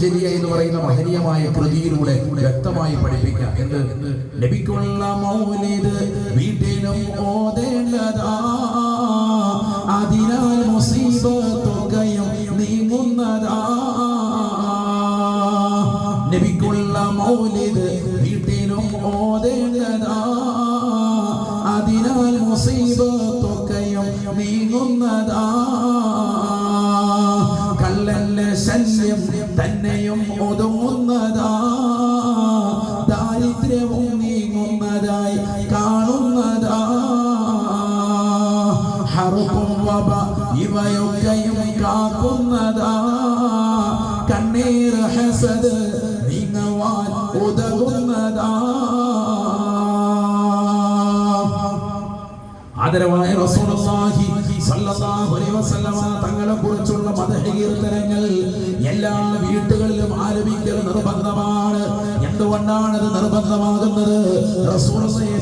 ചെരിയ എന്ന് പറയുന്ന മഹനീയമായ കൃതിയിലൂടെ വ്യക്തമായി പഠിപ്പിക്കാം. എന്ത്? ലഭിക്കുള്ള മൗലിദ് വീട്ടിലും ഓതേണ്ടതാ. അതിനാൽ മുസീബത്തൊക്കെയും നീങ്ങുന്നതാ. നബിക്കുള്ള മൗലിദ് വീട്ടിലും ഓതേണ്ടതാ. അതിനാൽ മുസീബത്തൊക്കെയും നീങ്ങുന്നതാ. വബ ഇവയൊക്കെയും കാക്കുന്നതാ. കണ്ണീർ ഹസദ് നീങ്ങുവാൻ ഉതകുന്നതാ. ആദരവായ വസല്ലമ തങ്ങളെ കുറിച്ചുള്ള മതഹീർത്തനങ്ങൾ എല്ലാ വീട്ടുകളിലും ആരംഭിക്കൽ നിർബന്ധമാണ്. എന്തുകൊണ്ടാണ് അത് നിർബന്ധമാകുന്നത്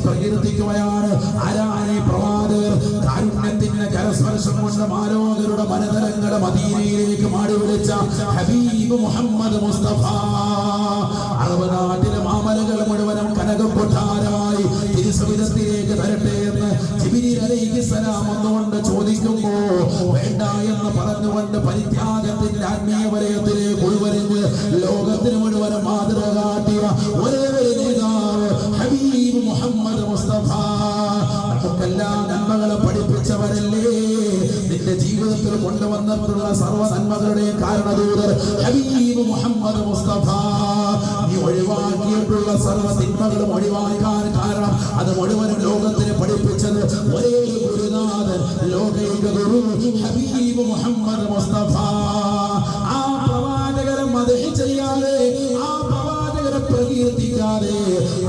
പ്രകീർത്തിക്കുകയാണ്. ആരാനെ പ്രവാചകർ? കാരുണ്യത്തിന്റെ കരസ്പർശം കൊണ്ട് മാലോകരുടെ മനതലങ്ങളെ മദീനയിലേക്ക് മാടി വിളിച്ച ഹബീബ് മുഹമ്മദ് മുസ്തഫ. അറുപതാട്ടിലെ മാമലകൾ മുഴുവനും കനകം പറഞ്ഞുകൊണ്ട് പരിത്യാഗത്തിന്റെ ആത്മീയ വലയത്തിലേക്ക് ഉൾവരിഞ്ഞ് ലോകത്തിന് മുഴുവൻ മാതൃക കാട്ടിയ ഒരേ ഹബീബ് മുഹമ്മദ് മുസ്തഫ. നമുക്കെല്ലാ നന്മകളെ പഠിപ്പിച്ചവരല്ലേ? നിന്റെ ജീവിതത്തിൽ കൊണ്ടുവന്നിട്ടുള്ള സർവ നന്മകളുടെയും കാരണദൂതർ ഹബീബ് മുഹമ്മദ് മുസ്തഫ. നീ ഒഴിവാക്കിയിട്ടുള്ള സർവ തിന്മകളും ഒഴിവാക്കാൻ കാരണം അത് മുഴുവനും ലോകത്തിന് പഠിപ്പിച്ചത് ഒരേ ഒരു ലോകൈക ഗുരു ഹബീബ് മുഹമ്മദ് മുസ്തഫ ആ പ്രവാചകരെ മതഹി ചെയ്യാതെ ആ പ്രവാചകരെ പ്രകീർത്തിക്കാതെ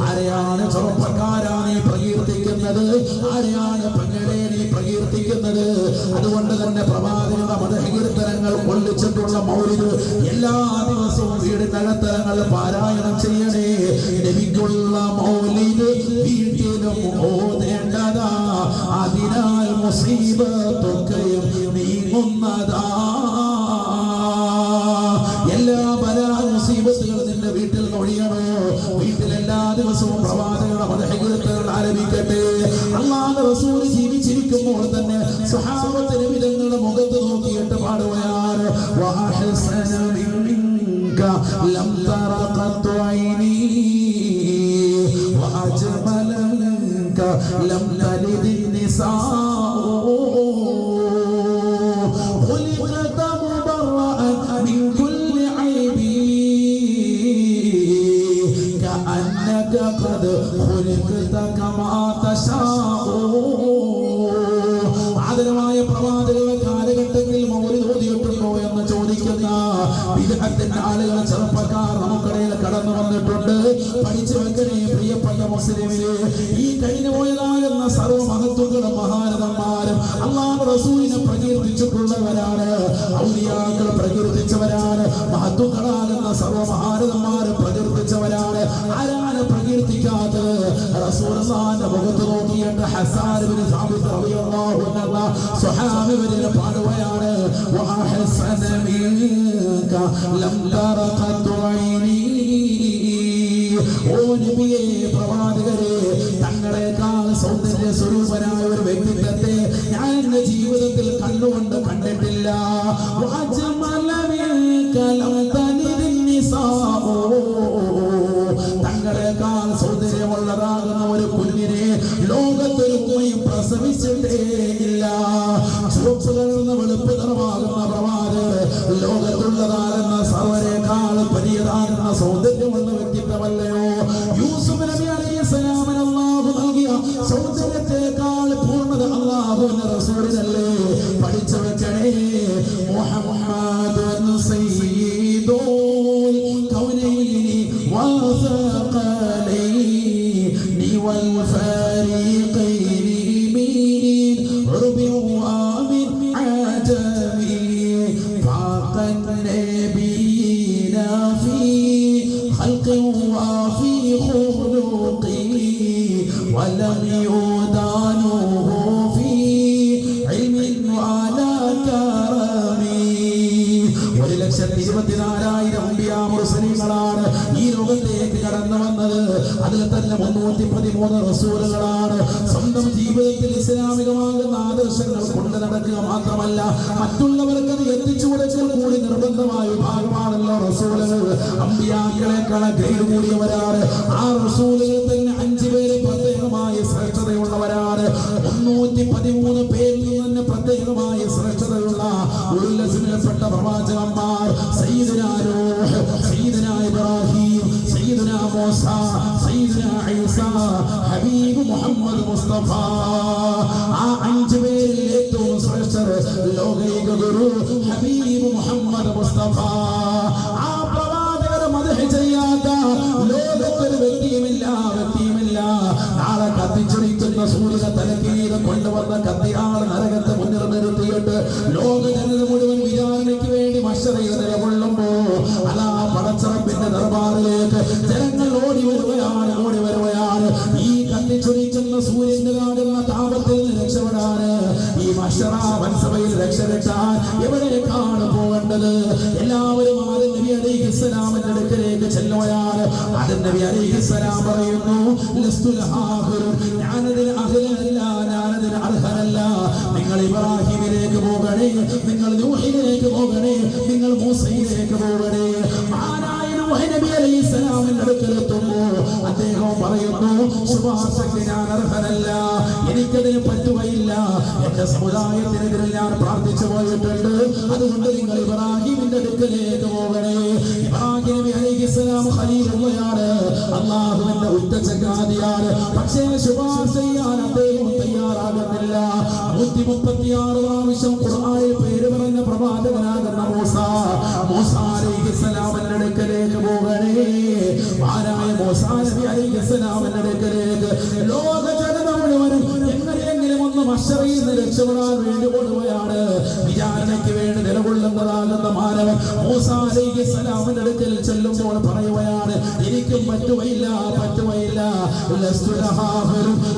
ആരെയാണ് ചെറുപ്പക്കാരാ നീ പ്രകീർത്തിക്കുന്നത് ആരെയാണ് പെങ്ങളെ അതുകൊണ്ട് തന്നെ പ്രവാചകരുടെ മതഹീർത്തനങ്ങൾ കൊള്ളിച്ചിട്ടുള്ള മൗലിദ് എല്ലാ ദിവസവും വീടിനകത്തരങ്ങൾ പാരായണം ചെയ്യണേ ലഭിക്കുള്ള മൗലിദ് വീട്ടിലും മുസീബത്തൊക്കെയും നീങ്ങുന്നതാ എല്ലാ ബലാ മുസീബത്തുകൾ നിന്റെ വീട്ടിൽ നിന്ന് ഒഴിയണോ വീട്ടിൽ എല്ലാ ദിവസവും പ്രവാചകരുടെ മതകീർത്തനങ്ങൾ ആരംഭിക്കട്ടെ അള്ളാഹ് റസൂൽ ജീവിച്ചിരിക്കുമ്പോൾ തന്നെ സ്വഹാബത്തിന് വിധങ്ങളുടെ മുഖത്ത് നോക്കിയിട്ട് പാടുകയാണ് വഅഹ്സന മിൻക ലം തറ ഖത്തു ഐനി വഅജ്മല മിൻക ലം തലിദ് النساء ആദരമായ പ്രവാചക കാലഘട്ടത്തിൽ മൗലി ഓതിയിട്ടുണ്ടോ എന്ന് ചോദിക്കുന്ന വിദഗ്ധത്തിന്റെ ആളുകൾ ചെറുപ്പക്കാർ നമുക്കിടയിൽ കടന്നു വന്നിട്ടുണ്ട്. പഠിച്ചു വെക്കണേ പ്രിയപ്പെട്ട മുസ്ലിമിലെ ഈ കഴിഞ്ഞു പോയതാകുന്ന സർവ മഹത്വങ്ങളും മഹാരഥന്മാരും അള്ളാഹ് റസൂലിനെ പ്രകീർത്തിച്ചിട്ടുള്ളവരാണ്. ഔലിയാക്കൾ പ്രകീർത്തിച്ചവരാണ്. മഹത്വങ്ങളാകുന്ന സർവ ബിൻ സാബിത്ത് റളിയല്ലാഹു അൻഹു സ്വഹാബി വരെ പാടുകയാണ് വഅഹ്സന മിൻക ലം ഓ നബിയേ പ്രവാചകരെ തങ്ങളെക്കാൾ സൗന്ദര്യ സ്വരൂപനായ ഒരു വ്യക്തിത്വത്തെ ഉമ്മയും പ്രസവിച്ചിട്ടേ ഇല്ല ചുവപ്പ് കലർന്ന വെളുപ്പ് നിറമാകുന്ന പ്രവാചകർ ലോകത്തുള്ളതാകുന്ന സർവരെക്കാൾ വലിയതാകുന്ന സൗന്ദര്യമുള്ള വ്യക്തിത്വമല്ലയോ? യൂസുഫ് നബി അലൈഹിസ്സലാമിന് അല്ലാഹു നൽകിയ സൗന്ദര്യത്തെക്കാൾ പൂർണത അല്ലാഹുവിന്റെ റസൂലിനല്ലേ? النبيين في خلق وفي خلق ولم يدانوه വന്നത്. അതിൽ തന്നെ മുന്നൂറ്റി പതിമൂന്ന് റസൂലുകളാണ്. സ്വന്തം ജീവിതത്തിൽ ഇസ്ലാമികമാകുന്ന ആദർശങ്ങൾ കൊണ്ട് നടക്കുക മാത്രമല്ല മറ്റുള്ളവർക്ക് അത് എത്തിച്ചു കൊടുക്കൽ കൂടി നിർബന്ധമായ ഭാഗമാണല്ലോ റസൂലുകൾ. അമ്പിയാക്കളെക്കാളെ ഗ്രേഡ് കൂടിയവരാണ്. ആ റസൂലുകൾ തന്നെ അഞ്ചു പേര് പ്രത്യേകമായ ശ്രേഷ്ഠതയുള്ളവരാണ്. മുന്നൂറ്റി പതിമൂന്ന് പേരിൽ തന്നെ പ്രത്യേകമായ ശ്രേഷ്ഠതയുള്ള ഉല്ലസിനപ്പെട്ട പ്രവാചകന്മാർ സയ്യിദുനാ മൂസ സയ്യിദുനാ ഈസ ഹബീബ് മുഹമ്മദ് മുസ്തഫ ആ അഞ്ചു പേരിൽ ഏറ്റവും ശ്രേഷ്ഠർ ലോകൈക ഗുരു ഹബീബ് മുഹമ്മദ് മുസ്തഫ. ആ പ്രവാചകരെ മദഹ് ചെയ്യാത്ത ലോകത്തൊരു വ്യക്തിയുമില്ല വ്യക്തിയുമില്ല. നാളെ കത്തിച്ചൊരിക്കുന്ന സൂര്യനെ കൊണ്ടുവന്ന കത്തിയാൾ നരകത്തെ മുന്നിൽ നിർത്തിയിട്ട് ലോക ജനത മുഴുവൻ വിചാരണയ്ക്ക് വേണ്ടി മഷറയിൽ നിലകൊള്ളുമ്പോ അതാ പടച്ചറപ്പിന്റെ ദർബാറിലേക്ക് കത്തിച്ചൊരിക്കുന്ന സൂര്യന്റെ കാണുന്ന താപത്തിൽ നിന്ന് രക്ഷപ്പെടാന് ഈ മഷറാവൻസഭയിൽ രക്ഷപ്പെട്ടാൽ രക്ഷപ്പെട്ടാൻ എവിടേക്കാണ് പോകേണ്ടത്? എല്ലാവരും ആദ്യം നബി അലൈഹി ഇസ്ലാമിന്റെ അടുക്കലേക്ക് ചെല്ലുകയാണ്. ആദ്യം നബി അലൈഹി ഇസ്ലാം പറയുന്നു. ഞാനതിന് അർഹനല്ല ഞാനതിന് അർഹനല്ല. നിങ്ങൾ ഇബ്രാഹിമിലേക്ക് പോകണേ നിങ്ങൾ നൂഹിലേക്ക് പോകണേ നിങ്ങൾ മൂസയിലേക്ക് പോകണേ. നൂഹ് നബി അലൈഹി സ്വലാമിന്റെ അടുക്കലെത്തുമ്പോ അദ്ദേഹം പറയുന്നു ശുപാർശക്ക് ഞാൻ അർഹനല്ല എനിക്കതിന് പറ്റുകയില്ല എന്റെ സമുദായത്തിനെതിരെ ഞാൻ പ്രാർത്ഥിച്ചു പോയിട്ടുണ്ട് അതുകൊണ്ട് നിങ്ങൾ ഇബ്രാഹിമിന്റെ അടുക്കലേക്ക് പോകണേ ഇബ്രാഹിം നബി അലൈഹിസ്സലാം ഖലീലുള്ളയാണ് അള്ളാഹുവിന്റെ ഉറ്റച്ചക്കാതിയാണ് പക്ഷേ ശുപാർശ ചെയ്യാൻ അദ്ദേഹം തയ്യാറാകുന്നില്ല നൂറ്റി മുപ്പത്തിയാറ് പ്രാവശ്യം ഖുർആനിൽ പേര് പറഞ്ഞ പ്രവാചകനാകുന്ന മൂസ മൂസ ആരായ മൂസ നബി അലൈഹിസ്സലാമിന്റെ അടുക്കലേക്ക് ലോക ജനത മുഴുവനും എങ്ങനെയെങ്കിലും ഒന്ന് മഷറിയിൽ നിന്ന് രക്ഷപ്പെടാൻ വേണ്ടി കൊണ്ടുപോയാണ്. വിചാരണയ്ക്ക് വേണ്ടി നിലകൊള്ളുന്നതാകുന്ന മാനവൻ മൂസ അലൈഹിസ്സലാമിന്റെ അടുക്കൽ ചെല്ലുമ്പോൾ പറയുകയാണ് എനിക്കും പറ്റുകയില്ല പറ്റുകയില്ല.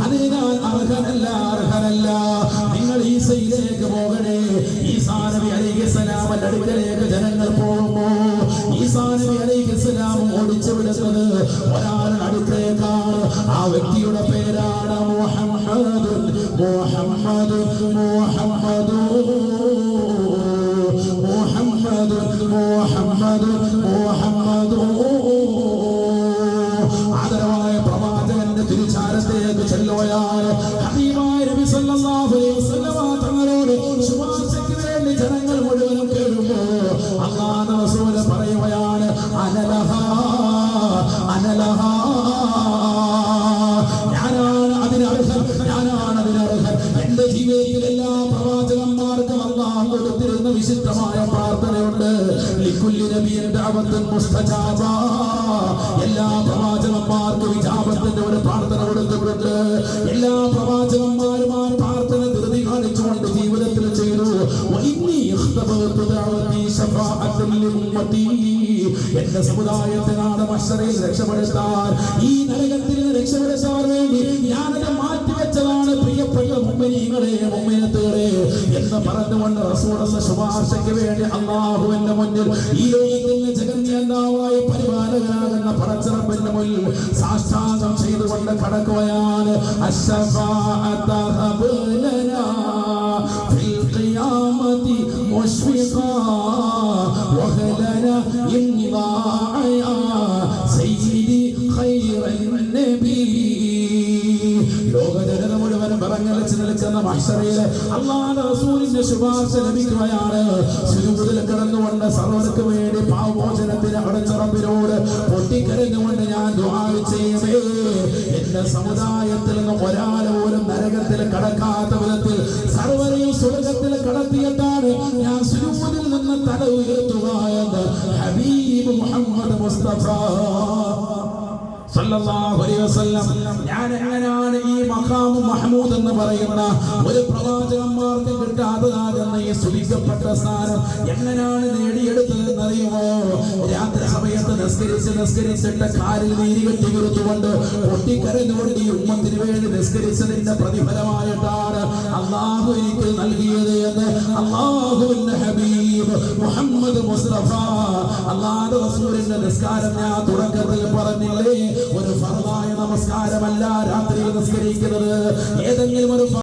അതിനാൽ. അർഹനല്ല അർഹനല്ല. നിങ്ങൾ ഈസയിലേക്ക് പോകണേ. ഈസാ നബി അലൈഹിസ്സലാമിന്റെ അടുക്കലേക്ക് ജനങ്ങൾ പോകുമ്പോ ഈസാ നബി അലൈഹിസ്സലാം ഓടിച്ചു വിടുന്നത് ഒരാളുടെ അടുത്തേക്കാണ് ആ വ്യക്തിയുടെ പേരാണ് മുഹമ്മദ് മുഹമ്മദ് മുഹമ്മദ് മുഹമ്മദ് മുഹമ്മദ് മുഹമ്മദ്. ആദരവായ പ്രവാചകന്റെ തിരിച്ചാരത്തേക്ക് ചെല്ലുകയാണ്. എല്ലാ പ്രവാചകന്മാർക്കും വിജാപത്തിന്റെ ഒരു പ്രാർത്ഥന കൊടുത്തിട്ടുണ്ട്. എല്ലാ പ്രവാചകന്മാരും പ്രാർത്ഥന ധൃതി കാണിച്ചുകൊണ്ട് ജീവിതത്തിൽ ചെയ്തു. എന്റെ സമുദായത്തിനാണ് മഷറയിൽ രക്ഷപ്പെടുത്താൻ. ഈ നരകത്തിൽ രക്ഷപ്പെടുത്താൻ വേണ്ടി ഞാനത് മാറ്റിവെച്ചതാണ് പ്രിയപ്പെട്ട മുമ്മിനീങ്ങളെ മുമ്മിനത്തുകളെ. എന്ന് പറഞ്ഞുകൊണ്ട് റസൂലുള്ള ശുപാർശയ്ക്ക് വേണ്ടി അള്ളാഹുവിന്റെ മുന്നിൽ ഈ ലോകത്തിന്റെ ജഗന്യന്താവായി പരിപാലകനാകുന്ന പടച്ചിറപ്പിന്റെ മുന്നിൽ സാഷ്ടാംഗം ചെയ്തുകൊണ്ട് കടക്കുകയാണ്. അശ്ശഫാഅത്ത ശുപാർശ ലഭിക്കുകയാണ്. സുജൂദിൽ കിടന്നുകൊണ്ട് സർവർക്ക് വേണ്ടി പാവമോചനത്തിന് അടച്ചറമ്പിനോട് പൊട്ടിക്കരഞ്ഞുകൊണ്ട് ഞാൻ എന്റെ സമുദായത്തിൽ നിന്ന് ഒരാളെ പോലും നരകത്തിൽ കടക്കാത്ത വിധത്തിൽ സർവരെയും സ്വർഗത്തിൽ കടത്തിയതാണ് ഞാൻ സുജൂദിൽ നിന്ന് തല ഉയർത്തുക എന്ന് ഹബീബ് മുഹമ്മദ് മുസ്തഫ. ഞാൻ എങ്ങനെയാണ് ഈ മഖാമു മഹ്മൂദ് എന്ന് പറയുന്ന ഒരു പ്രവാചകന്മാർക്ക് കിട്ടാത്തതാകുന്ന ഈ സ്തുതിക്കപ്പെട്ട സ്ഥാനം എങ്ങനെയാണ് നേടിയെടുത്തതെന്ന് അറിയുമോ രാത്രി സമയത്ത് നിസ്കരിച്ച് നിസ്കരിച്ചിട്ട് കാലിൽ നീരി കെട്ടി കൊടുത്തുകൊണ്ട് പൊട്ടിക്കരഞ്ഞുകൊണ്ട് ഈ ഉമ്മത്തിന് വേണ്ടി നിസ്കരിച്ചതിന്റെ പ്രതിഫലമായിട്ടാണ് അള്ളാഹു എനിക്ക് നൽകിയത് എന്ന് അള്ളാഹുവിന്റെ ഹബീബ് മുഹമ്മദ് മുസ്തഫ. അള്ളാഹു റസൂലിന്റെ നിസ്കാരം ഞാൻ തുടക്കത്തിൽ പറഞ്ഞില്ലേ? ഒരു ഫർദായ നമസ്കാരമല്ല രാത്രിയിൽ നിസ്കരിക്കുന്നത്. ഏതെങ്കിലും ഒരു